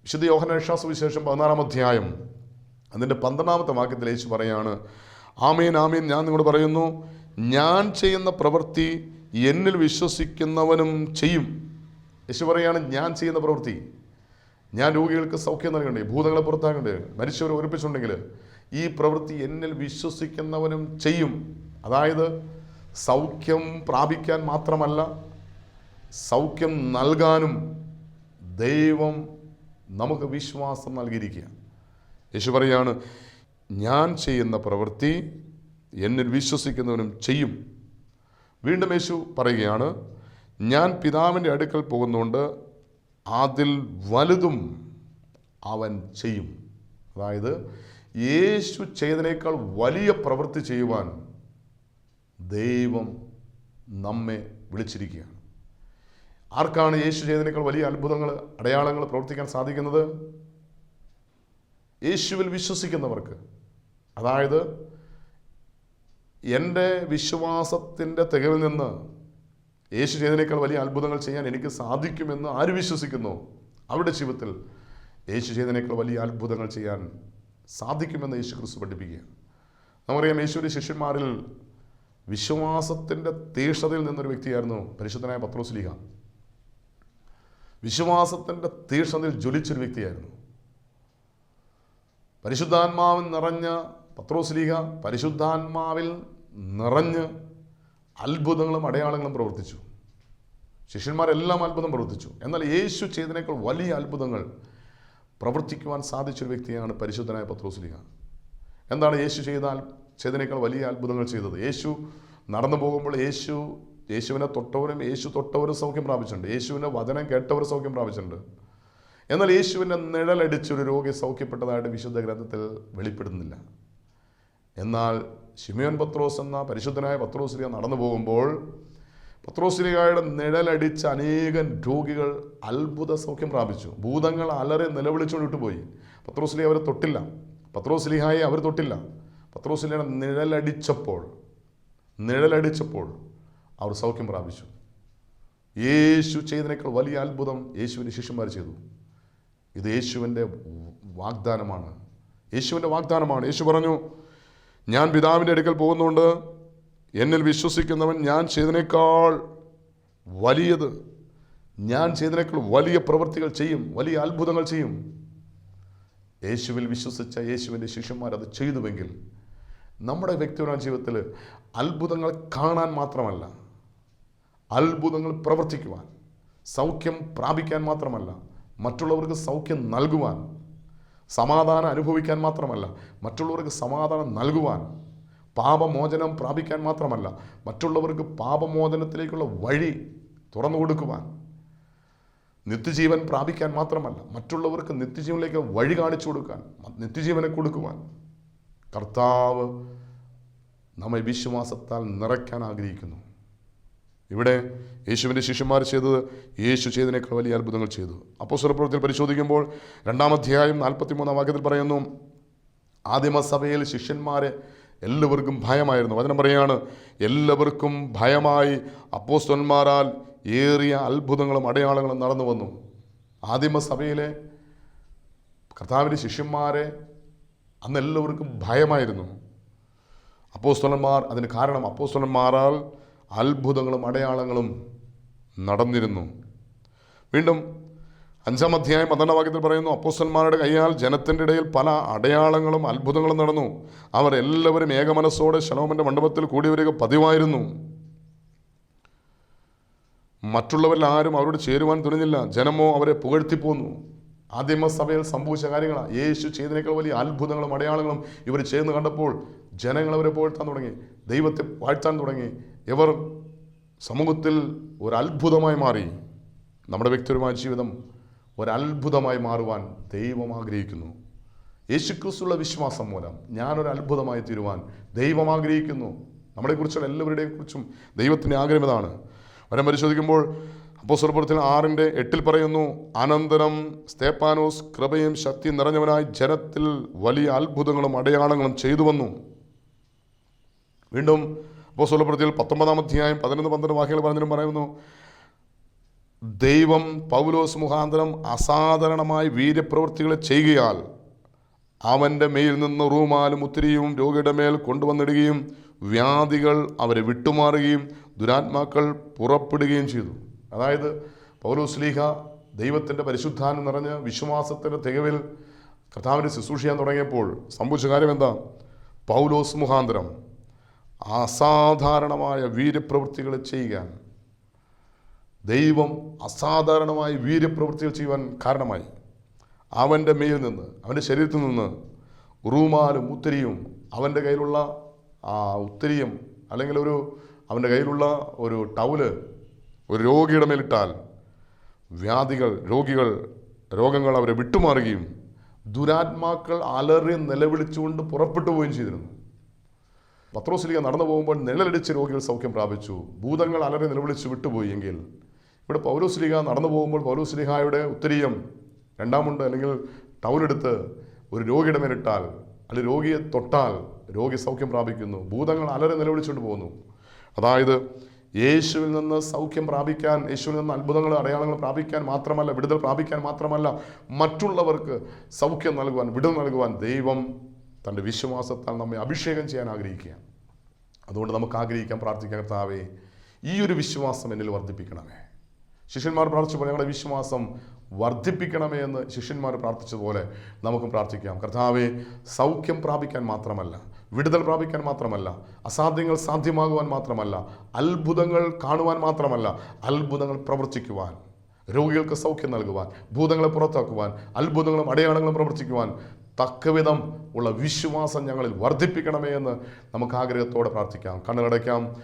വിശുദ്ധ യോഹനേഷ സുവിശേഷം പതിനാറാം അധ്യായം അതിന്റെ പന്ത്രണ്ടാമത്തെ വാക്യത്തിൽ യേശു പറയാണ് ആമീൻ ആമീൻ. ഞാൻ നിങ്ങളോട് പറയുന്നു ഞാൻ ചെയ്യുന്ന പ്രവൃത്തി എന്നിൽ വിശ്വസിക്കുന്നവനും ചെയ്യും. യേശു പറയാണ് ഞാൻ ചെയ്യുന്ന പ്രവൃത്തി ഞാൻ രോഗികൾക്ക് സൗഖ്യം നൽകണ്ടേ? ഭൂതങ്ങളെ പുറത്താക്കണ്ടേ? മരിച്ചവരെ ഒരുപ്പിച്ചുണ്ടെങ്കിൽ ഈ പ്രവൃത്തി എന്നിൽ വിശ്വസിക്കുന്നവനും ചെയ്യും. അതായത് സൗഖ്യം പ്രാപിക്കാൻ മാത്രമല്ല സൗഖ്യം നൽകാനും ദൈവം നമുക്ക് വിശ്വാസം നൽകിയിരിക്കുക യേശു പറയാണ് ഞാൻ ചെയ്യുന്ന പ്രവൃത്തി എന്നിൽ വിശ്വസിക്കുന്നവനും ചെയ്യും. വീണ്ടും യേശു പറയുകയാണ് ഞാൻ പിതാവിന്റെ അടുക്കൽ പോകുന്നുകൊണ്ട് അതിൽ വലുതും അവൻ ചെയ്യും. അതായത് യേശു ചെയ്തതിനേക്കാൾ വലിയ പ്രവൃത്തി ചെയ്യുവാൻ ദൈവം നമ്മെ വിളിച്ചിരിക്കുകയാണ്. ആർക്കാണ് യേശു ചെയ്തതിനേക്കാൾ വലിയ അത്ഭുതങ്ങൾ അടയാളങ്ങൾ പ്രവർത്തിക്കാൻ സാധിക്കുന്നത്? യേശുവിൽ വിശ്വസിക്കുന്നവർക്ക്. അതായത് എന്റെ വിശ്വാസത്തിന്റെ തികവിൽ നിന്ന് യേശു ചെയ്തതിനേക്കാൾ വലിയ അത്ഭുതങ്ങൾ ചെയ്യാൻ എനിക്ക് സാധിക്കുമെന്ന് ആര് വിശ്വസിക്കുന്നു? അവരുടെ ജീവിതത്തിൽ യേശു ചെയ്തതിനേക്കാൾ വലിയ അത്ഭുതങ്ങൾ ചെയ്യാൻ സാധിക്കുമെന്ന് യേശു ക്രിസ്തു പഠിപ്പിക്കുക നമുക്കറിയാം യേശുവിന്റെ ശിഷ്യന്മാരിൽ വിശ്വാസത്തിന്റെ തീഷ്ണതയിൽ നിന്നൊരു വ്യക്തിയായിരുന്നു പരിശുദ്ധനായ പത്രോസ്ലീഹ വിശ്വാസത്തിന്റെ തീഷ്ണതയിൽ ജ്വലിച്ചൊരു വ്യക്തിയായിരുന്നു. പരിശുദ്ധാത്മാവിൽ നിറഞ്ഞ പത്രോസ്ലീഹ പരിശുദ്ധാത്മാവിൽ നിറഞ്ഞ് അത്ഭുതങ്ങളും അടയാളങ്ങളും പ്രവർത്തിച്ചു. ശിഷ്യന്മാരെല്ലാം അത്ഭുതം പ്രവർത്തിച്ചു. എന്നാൽ യേശു ചെയ്തതിനേക്കാൾ വലിയ അത്ഭുതങ്ങൾ പ്രവർത്തിക്കുവാൻ സാധിച്ചൊരു വ്യക്തിയാണ് പരിശുദ്ധനായ പത്രോസ്ലിഹ എന്താണ് യേശു ചെയ്താൽ ചെയ്തതിനേക്കാൾ വലിയ അത്ഭുതങ്ങൾ ചെയ്തത്? യേശു നടന്നു പോകുമ്പോൾ യേശു യേശുവിനെ തൊട്ടവരും യേശു തൊട്ടവരും സൗഖ്യം പ്രാപിച്ചിട്ടുണ്ട്. യേശുവിന്റെ വചനം കേട്ടവർ സൗഖ്യം പ്രാപിച്ചിട്ടുണ്ട്. എന്നാൽ യേശുവിന്റെ നിഴലടിച്ചൊരു രോഗി സൗഖ്യപ്പെട്ടതായിട്ട് വിശുദ്ധ ഗ്രന്ഥത്തിൽ വെളിപ്പെടുന്നില്ല. എന്നാൽ ഷിമിയോൻ പത്രോസ് എന്ന പരിശുദ്ധനായ പത്രോസ്ലിഹ നടന്നു പോകുമ്പോൾ പത്രോസ്ലിഹയുടെ നിഴലടിച്ച അനേകം രോഗികൾ അത്ഭുത സൗഖ്യം പ്രാപിച്ചു. ഭൂതങ്ങൾ അലറി നിലവിളിച്ചുകൊണ്ടിട്ട് പോയി. പത്രോസ്ലിഹ അവരെ തൊട്ടില്ല. പത്രോസ്ലിഹായെ അവർ തൊട്ടില്ല. പത്രോസ്ലിയുടെ നിഴലടിച്ചപ്പോൾ നിഴലടിച്ചപ്പോൾ അവർ സൗഖ്യം പ്രാപിച്ചു. യേശു ചെയ്തതിനേക്കാൾ വലിയ അത്ഭുതം യേശുവിന്റെ ശിഷ്യന്മാർ ചെയ്തു. ഇത് യേശുവിന്റെ വാഗ്ദാനമാണ്. യേശുവിന്റെ വാഗ്ദാനമാണ്. യേശു പറഞ്ഞു ഞാൻ പിതാവിന്റെ അടുക്കൽ പോകുന്നുണ്ട് എന്നിൽ വിശ്വസിക്കുന്നവൻ ഞാൻ ചെയ്തതിനേക്കാൾ വലിയത്. ഞാൻ ചെയ്തതിനേക്കാൾ വലിയ പ്രവൃത്തികൾ ചെയ്യും വലിയ അത്ഭുതങ്ങൾ ചെയ്യും. യേശുവിൽ വിശ്വസിച്ച യേശുവിന്റെ ശിഷ്യന്മാർ അത് ചെയ്തുവെങ്കിൽ നമ്മുടെ വ്യക്തിപരമായ ജീവിതത്തിൽ അത്ഭുതങ്ങൾ കാണാൻ മാത്രമല്ല അത്ഭുതങ്ങൾ പ്രവർത്തിക്കുവാൻ സൗഖ്യം പ്രാപിക്കാൻ മാത്രമല്ല മറ്റുള്ളവർക്ക് സൗഖ്യം നൽകുവാൻ സമാധാനം അനുഭവിക്കാൻ മാത്രമല്ല മറ്റുള്ളവർക്ക് സമാധാനം നൽകുവാൻ പാപമോചനം പ്രാപിക്കാൻ മാത്രമല്ല മറ്റുള്ളവർക്ക് പാപമോചനത്തിലേക്കുള്ള വഴി തുറന്നു കൊടുക്കുവാൻ നിത്യജീവൻ പ്രാപിക്കാൻ മാത്രമല്ല മറ്റുള്ളവർക്ക് നിത്യജീവനിലേക്ക് വഴി കാണിച്ചു കൊടുക്കാൻ നിത്യജീവനെ കൊടുക്കുവാൻ കർത്താവ് നമ്മെ വിശ്വാസത്താൽ നിറയ്ക്കാൻ ആഗ്രഹിക്കുന്നു. ഇവിടെ യേശുവിന്റെ ശിഷ്യന്മാർ ചെയ്തത് യേശു ചെയ്തതിനേക്കാൾ വലിയ അത്ഭുതങ്ങൾ ചെയ്തു. അപ്പോൾ സ്വരപ്രവൃത്തിയിൽ പരിശോധിക്കുമ്പോൾ രണ്ടാം അധ്യായം നാൽപ്പത്തിമൂന്നാം വാക്യത്തിൽ പറയുന്നു ആദിമസഭയിൽ ശിഷ്യന്മാരെ എല്ലാവർക്കും ഭയമായിരുന്നു. വചനം പറയാണ് എല്ലാവർക്കും ഭയമായി അപ്പോസ്തന്മാരാൽ ഏറിയ അത്ഭുതങ്ങളും അടയാളങ്ങളും നടന്നു വന്നു. ആദിമസഭയിലെ കർത്താവിന്റെ ശിഷ്യന്മാരെ അന്ന് എല്ലാവർക്കും ഭയമായിരുന്നു. അപ്പോസ്തലന്മാർ അതിന് കാരണം അപ്പോസ്തലന്മാരാൽ അത്ഭുതങ്ങളും അടയാളങ്ങളും നടന്നിരുന്നു. വീണ്ടും അഞ്ചാം അധ്യായം പന്ത്രണ്ടാം വാക്യത്തിൽ പറയുന്നു അപ്പോസ്തലന്മാരുടെ കൈയാൽ ജനത്തിന്റെ ഇടയിൽ പല അടയാളങ്ങളും അത്ഭുതങ്ങളും നടന്നു. അവർ എല്ലാവരും ഏകമനസ്സോടെ ശലോമന്റെ മണ്ഡപത്തിൽ കൂടി വരിക പതിവായിരുന്നു. മറ്റുള്ളവരിൽ ആരും അവരോട് ചേരുവാൻ തുനിഞ്ഞില്ല. ജനമോ അവരെ പുകഴ്ത്തിപ്പോന്നു ആദിമസഭയിൽ സംഭവിച്ച കാര്യങ്ങളാണ് യേശു ചെയ്തതിനേക്കാൾ വലിയ അത്ഭുതങ്ങളും അടയാളങ്ങളും ഇവർ ചെയ്യുന്നു കണ്ടപ്പോൾ ജനങ്ങൾ അവരെ പുകഴ്ത്താൻ തുടങ്ങി. ദൈവത്തെ വാഴ്ത്താൻ തുടങ്ങി. ഇവർ സമൂഹത്തിൽ ഒരു അത്ഭുതമായി മാറി നമ്മുടെ വ്യക്തിപരമായ ജീവിതം ഒരത്ഭുതമായി മാറുവാൻ ദൈവം ആഗ്രഹിക്കുന്നു. യേശുക്രിസ്തുള്ള വിശ്വാസം മൂലം ഞാനൊരു അത്ഭുതമായി തീരുവാൻ ദൈവം ആഗ്രഹിക്കുന്നു. നമ്മളെക്കുറിച്ചുള്ള എല്ലാവരുടെയും കുറിച്ചും ദൈവത്തിന്റെ ആഗ്രഹം ഇതാണ്. വരം പരിശോധിക്കുമ്പോൾ അപ്പോസ്വരപ്പുറത്തിൽ ആറിന്റെ എട്ടിൽ പറയുന്നു അനന്തരം സ്തേപ്പാനോസ് കൃപയും ശക്തി നിറഞ്ഞവനായി ജനത്തിൽ വലിയ അത്ഭുതങ്ങളും അടയാളങ്ങളും ചെയ്തു വന്നു വീണ്ടും അപ്പോസ്വലപ്പുറത്തിൽ പത്തൊമ്പതാം അധ്യായം പതിനൊന്ന് പന്ത്രണ്ട് വാക്കുകൾ പറഞ്ഞിട്ടും പറയുന്നു ദൈവം പൗലോസ് മുഖാന്തരം അസാധാരണമായ വീര്യപ്രവൃത്തികൾ ചെയ്യുകയാൽ അവന്റെ മേൽ നിന്ന് റൂമാലും ഉത്തിരിയും രോഗിയുടെ മേൽ കൊണ്ടുവന്നിടുകയും വ്യാധികൾ അവരെ വിട്ടുമാറുകയും ദുരാത്മാക്കൾ പുറപ്പെടുകയും ചെയ്തു. അതായത് പൗലോസ്ലീഹ ദൈവത്തിന്റെ പരിശുദ്ധാനം നിറഞ്ഞ് വിശ്വാസത്തിന്റെ തികവിൽ കർത്താവിനെ ശുശ്രൂഷ ചെയ്യാൻ തുടങ്ങിയപ്പോൾ സംഭവിച്ച കാര്യം എന്താ? പൗലോസ് മുഖാന്തരം അസാധാരണമായ വീര്യപ്രവൃത്തികൾ ചെയ്യാൻ ദൈവം അസാധാരണമായ വീര്യപ്രവൃത്തികൾ ചെയ്യുവാൻ കാരണമായി. അവന്റെ മേൽ നിന്ന് അവന്റെ ശരീരത്തിൽ നിന്ന് റൂമാലും ഉത്തരിയും അവന്റെ കയ്യിലുള്ള ആ ഉത്തരിയും അല്ലെങ്കിൽ ഒരു അവന്റെ കയ്യിലുള്ള ഒരു ടൗൽ ഒരു രോഗിയുടെ മേലിട്ടാൽ വ്യാധികൾ രോഗികൾ രോഗങ്ങൾ അവരെ വിട്ടുമാറുകയും ദുരാത്മാക്കൾ അലറി നിലവിളിച്ചുകൊണ്ട് പുറപ്പെട്ടു പോവുകയും ചെയ്തിരുന്നു. പത്രോസിലിക നടന്നു പോകുമ്പോൾ നിഴലടിച്ച് രോഗികൾ സൗഖ്യം പ്രാപിച്ചു. ഭൂതങ്ങൾ അലറി നിലവിളിച്ച് വിട്ടുപോയി എങ്കിൽ. ഇവിടെ പൗലോസ്ലിക നടന്നു പോകുമ്പോൾ പൗലോസ്ലിഹായുടെ ഉത്തരീയം രണ്ടാമുണ്ട് അല്ലെങ്കിൽ ടൗലെടുത്ത് ഒരു രോഗിയുടെ മേലിട്ടാൽ അല്ലെങ്കിൽ രോഗിയെ തൊട്ടാൽ രോഗി സൗഖ്യം പ്രാപിക്കുന്നു. ഭൂതങ്ങൾ അലറി നിലവിളിച്ചുകൊണ്ട് പോകുന്നു അതായത് യേശുവിൽ നിന്ന് സൗഖ്യം പ്രാപിക്കാൻ യേശുവിൽ നിന്ന് അത്ഭുതങ്ങൾ അടയാളങ്ങൾ പ്രാപിക്കാൻ മാത്രമല്ല വിടുതൽ പ്രാപിക്കാൻ മാത്രമല്ല മറ്റുള്ളവർക്ക് സൗഖ്യം നൽകുവാൻ വിടുതൽ നൽകുവാൻ ദൈവം തന്റെ വിശ്വാസത്താൽ നമ്മെ അഭിഷേകം ചെയ്യാൻ ആഗ്രഹിക്കുകയാണ്. അതുകൊണ്ട് നമുക്ക് ആഗ്രഹിക്കാൻ പ്രാർത്ഥിക്കാൻ കർത്താവേ ഈ ഒരു വിശ്വാസം എന്നിൽ വർദ്ധിപ്പിക്കണമേ. ശിഷ്യന്മാർ പ്രാർത്ഥിച്ചപ്പോൾ ഞങ്ങളുടെ വിശ്വാസം വർദ്ധിപ്പിക്കണമേ എന്ന് ശിഷ്യന്മാർ പ്രാർത്ഥിച്ചതുപോലെ നമുക്കും പ്രാർത്ഥിക്കാം. കർത്താവെ സൗഖ്യം പ്രാപിക്കാൻ മാത്രമല്ല വിടുതൽ പ്രാപിക്കാൻ മാത്രമല്ല അസാധ്യങ്ങൾ സാധ്യമാകുവാൻ മാത്രമല്ല അത്ഭുതങ്ങൾ കാണുവാൻ മാത്രമല്ല അത്ഭുതങ്ങൾ പ്രവർത്തിക്കുവാൻ രോഗികൾക്ക് സൗഖ്യം നൽകുവാൻ ഭൂതങ്ങളെ പുറത്താക്കുവാൻ അത്ഭുതങ്ങളും അടയാളങ്ങളും പ്രവർത്തിക്കുവാൻ തക്കവിധം ഉള്ള വിശ്വാസം ഞങ്ങളിൽ വർദ്ധിപ്പിക്കണമേ എന്ന് നമുക്ക് ആഗ്രഹത്തോടെ പ്രാർത്ഥിക്കാം. കണ്ണുകടയ്ക്കാം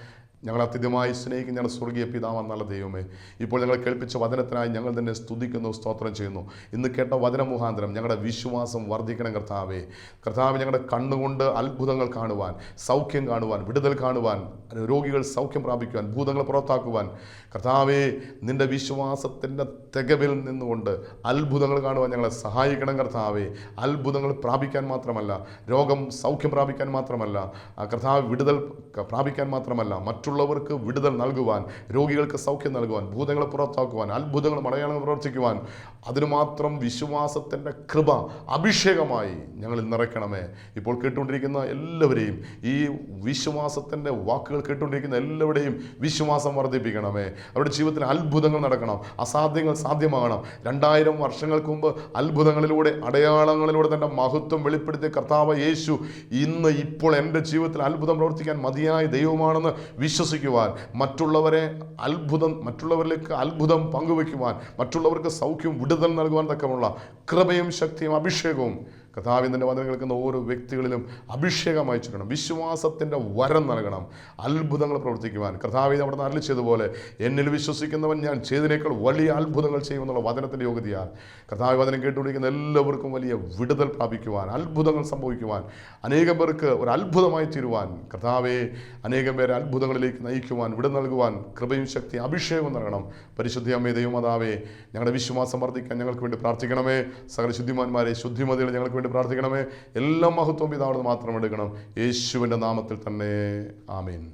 ഞങ്ങൾ അത്യധികമായി സ്നേഹിക്കുന്ന ഞങ്ങളുടെ സ്വർഗീയ പിതാവ് നല്ല ദൈവമേ. ഇപ്പോൾ ഞങ്ങൾ കേൾപ്പിച്ച വചനത്തിനായി ഞങ്ങൾ തന്നെ സ്തുതിക്കുന്നു സ്തോത്രം ചെയ്യുന്നു. ഇന്ന് കേട്ട വചന മുഖാന്തരം ഞങ്ങളുടെ വിശ്വാസം വർദ്ധിക്കണം കർത്താവേ. കർത്താവ് ഞങ്ങളുടെ കണ്ണുകൊണ്ട് അത്ഭുതങ്ങൾ കാണുവാൻ സൗഖ്യം കാണുവാൻ വിടുതൽ കാണുവാൻ രോഗികൾ സൗഖ്യം പ്രാപിക്കുവാൻ ഭൂതങ്ങൾ പുറത്താക്കുവാൻ. കർത്താവേ നിന്റെ വിശ്വാസത്തിന്റെ തികവിൽ നിന്നുകൊണ്ട് അത്ഭുതങ്ങൾ കാണുവാൻ ഞങ്ങളെ സഹായിക്കണം കർത്താവേ. അത്ഭുതങ്ങൾ പ്രാപിക്കാൻ മാത്രമല്ല രോഗം സൗഖ്യം പ്രാപിക്കാൻ മാത്രമല്ല കർത്താവ് വിടുതൽ പ്രാപിക്കാൻ മാത്രമല്ല മറ്റുള്ളവർക്ക് വിടുതൽ നൽകുവാൻ രോഗികൾക്ക് സൗഖ്യം നൽകുവാൻ ഭൂതങ്ങളെ പുറത്താക്കുവാൻ അത്ഭുതങ്ങൾ മലയാളം പ്രവർത്തിക്കുവാൻ അതിനു മാത്രം വിശ്വാസത്തിന്റെ കൃപ അഭിഷേകമായി ഞങ്ങളിൽ നിറയ്ക്കണമേ. ഇപ്പോൾ കേട്ടുകൊണ്ടിരിക്കുന്ന എല്ലാവരെയും ഈ വിശ്വാസത്തിന്റെ വാക്കുകൾ കേട്ടുകൊണ്ടിരിക്കുന്ന എല്ലാവരുടെയും വിശ്വാസം വർദ്ധിപ്പിക്കണമേ. അവരുടെ ജീവിതത്തിൽ അത്ഭുതങ്ങൾ നടക്കണം അസാധ്യങ്ങൾ സാധ്യമാകണം. രണ്ടായിരം വർഷങ്ങൾക്ക് മുമ്പ് അത്ഭുതങ്ങളിലൂടെ അടയാളങ്ങളിലൂടെ തന്റെ മഹത്വം വെളിപ്പെടുത്തിയ കർത്താവ് യേശു ഇന്ന് ഇപ്പോൾ എന്റെ ജീവിതത്തിൽ അത്ഭുതം പ്രവർത്തിക്കാൻ മതിയായ ദൈവമാണെന്ന് വിശ്വസിക്കുവാൻ മറ്റുള്ളവരെ അത്ഭുതം മറ്റുള്ളവരിലേക്ക് അത്ഭുതം പങ്കുവയ്ക്കുവാൻ മറ്റുള്ളവർക്ക് സൗഖ്യം വിടുതൽ നൽകുവാൻ തക്കമുള്ള കൃപയും ശക്തിയും അഭിഷേകവും കഥാവിന്ദന്റെ വചനം കേൾക്കുന്ന ഓരോ വ്യക്തികളിലും അഭിഷേകം അയച്ചിരിക്കണം വിശ്വാസത്തിന്റെ വരം നൽകണം. അത്ഭുതങ്ങൾ പ്രവർത്തിക്കുവാൻ. കഥാവിന് അവിടെ നിന്ന് ചെയ്തതുപോലെ എന്നിൽ വിശ്വസിക്കുന്നവൻ ഞാൻ ചെയ്തതിനേക്കാൾ വലിയ അത്ഭുതങ്ങൾ ചെയ്യുമെന്നുള്ള വചനത്തിന്റെ യോഗ്യതയാൽ കഥാവി വചനം കേട്ടുപിടിക്കുന്ന എല്ലാവർക്കും വലിയ വിടുതൽ പ്രാപിക്കുവാൻ അത്ഭുതങ്ങൾ സംഭവിക്കുവാൻ അനേകം പേർക്ക് ഒരു അത്ഭുതമായി തീരുവാൻ കർത്താവെ അനേകം പേരെ അത്ഭുതങ്ങളിലേക്ക് നയിക്കുവാൻ വിട നൽകുവാൻ കൃപയും ശക്തി അഭിഷേകം നൽകണം. പരിശുദ്ധി അമ്മേ ദൈവമാതാവേ ഞങ്ങളുടെ വിശ്വാസം വർദ്ധിക്കാൻ ഞങ്ങൾക്ക് വേണ്ടി പ്രാർത്ഥിക്കണമേ. സകല ശുദ്ധിമാന്മാരെ ശുദ്ധിമതികൾ ഞങ്ങൾക്ക് വേണ്ടി പ്രാർത്ഥിക്കണമേ. എല്ലാ മഹത്വം പിതാവിന് മാത്രം എടുക്കണം. യേശുവിന്റെ നാമത്തിൽ തന്നെ. ആമീൻ.